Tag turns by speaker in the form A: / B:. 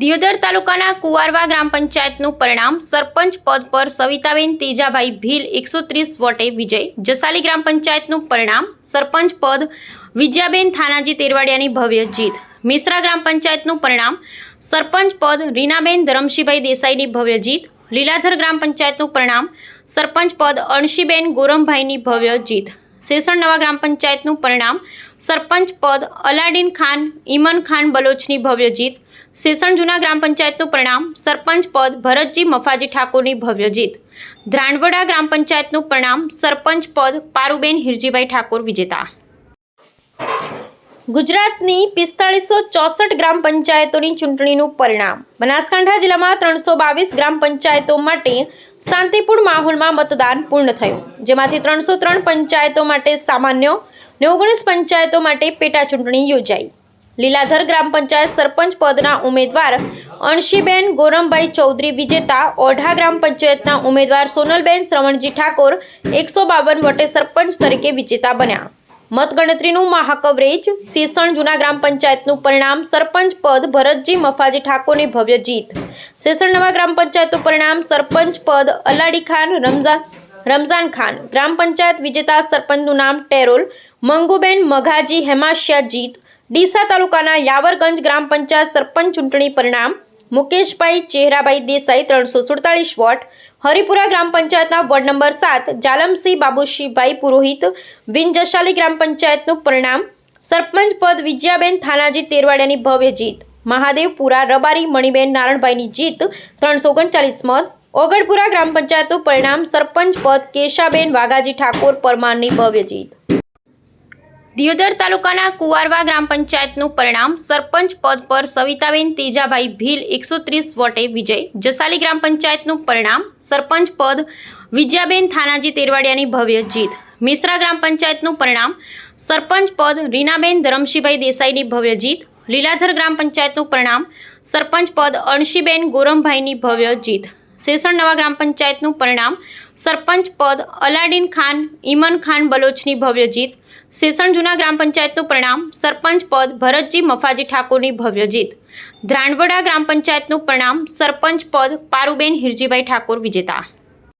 A: દિયોદર તાલુકાના કુવારવા ગ્રામ પંચાયતનું પરિણામ સરપંચ પદ પર સવિતાબેન તેજાભાઈ ભીલ એકસો ત્રીસ વોટે વિજય. જસાલી ગ્રામ પંચાયતનું પરિણામ સરપંચ પદ વિજયાબેન થાનાજી તેરવાડિયાની ભવ્ય જીત. મિશ્રા ગ્રામ પંચાયતનું પરિણામ સરપંચ પદ રીનાબેન ધરમશીભાઈ દેસાઈની ભવ્ય જીત. લીલાધર ગ્રામ પંચાયતનું પરિણામ સરપંચ પદ અણશીબેન ગોરમભાઈની ભવ્ય જીત. શેષણ નવા ગ્રામ પંચાયતનું પરિણામ. સરપંચ પદ અલાડીન ખાન, ઈમન ખાન બલોચની ભવ્ય જીત. શેષણ જૂના ગ્રામ પંચાયતનું પરિણામ. સરપંચ પદ ભરતજી મફાજી ઠાકોરની ભવ્ય જીત. ધ્રાણવડા ગ્રામ પંચાયતનું પરિણામ. સરપંચ પદ પારુબેન હિરજીભાઈ ઠાકોર વિજેતા. ગુજરાતની પિસ્તાળીસો ચોસઠ ગ્રામ પંચાયતોની ચૂંટણીનું પરિણામ. બનાસકાંઠા જિલ્લામાં ત્રણસો બાવીસ ગ્રામ પંચાયતો માટે શાંતિપૂર્ણ માહોલમાં મતદાન પૂર્ણ થયું. જેમાંથી ત્રણસો ત્રણ પંચાયતો માટે સામાન્ય ને ઓગણીસ પંચાયતો માટે પેટા ચૂંટણી યોજાઈ. લીલાધર ગ્રામ પંચાયત સરપંચ પદના ઉમેદવાર અણશીબેન ગોરમભાઈ ચૌધરી વિજેતા, ઓઢા ગ્રામ પંચાયતના ઉમેદવાર સોનલબેન શ્રવણજી ઠાકોર, એકસો બાવન વોટે સરપંચ તરીકે વિજેતા બન્યા. મતગણતરીનું મહાકવરેજ શેષણ જૂના ગ્રામ પંચાયતનું પરિણામ, સરપંચ પદ, ભરતજી, મફાજી ઠાકોરની ભવ્ય જીત. શેષણ નવા ગ્રામ પંચાયતનું પરિણામ, સરપંચ પદ, અલાડી ખાન રમઝાન રમઝાન ખાન. ગ્રામ પંચાયત વિજેતા સરપંચનું નામ ટેરોલ, મંગુબેન, મઘાજી, હેમાશિયા જીત. ડીસા તાલુકાના યાવરગંજ ગ્રામ પંચાયત સરપંચ ચૂંટણી પરિણામ મુકેશભાઈ ચેહરાભાઈ દેસાઈ ત્રણસો સુડતાલીસ વોટ, હરિપુરા ગ્રામ પંચાયતના વોર્ડ નંબર સાત, જાલમસિંહ બાબુશીભાઈ પુરોહિત વિનજશાલી ગ્રામ પંચાયતનું પરિણામ, સરપંચ પદ વિજયાબેન થાનાજી તેરવાડિયાની ભવ્ય જીત, મહાદેવપુરા રબારી મણિબેન નારણભાઈની જીત ત્રણસો ઓગણચાલીસ મત ઓગળપુરા ગ્રામ પંચાયતનું પરિણામ સરપંચ પદ કેશાબેન વાઘાજી ઠાકોર પરમારની ભવ્ય જીત. દિયોદર તાલુકાના કુવારવા ગ્રામ પંચાયતનું પરિણામ સરપંચ પદ પર સવિતાબેન તેજાભાઈ ભીલ એકસો ત્રીસ વોટે વિજય. જસાલી ગ્રામ પંચાયતનું પરિણામ સરપંચ પદ વિજયાબેન થાનાજી તેરવાડિયાની ભવ્ય જીત. મિશ્રા ગ્રામ પંચાયતનું પરિણામ સરપંચ પદ રીનાબેન ધરમશીભાઈ દેસાઈની ભવ્ય જીત. લીલાધર ગ્રામ પંચાયતનું પરિણામ સરપંચ પદ અણશીબેન ગોરમભાઈની ભવ્ય જીત. શેષણ નવા ગ્રામ પંચાયતનું પરિણામ સરપંચ પદ અલાડીન ખાન, ઈમન ખાન બલોચની ભવ્ય જીત. શેષણ જૂના ગ્રામ પંચાયતનું પરિણામ, સરપંચ પદ ભરતજી મફાજી ઠાકોરની ભવ્ય જીત. ધ્રાણવડા ગ્રામ પંચાયતનું પરિણામ, સરપંચ પદ પારુબેન હિરજીભાઈ ઠાકોર વિજેતા.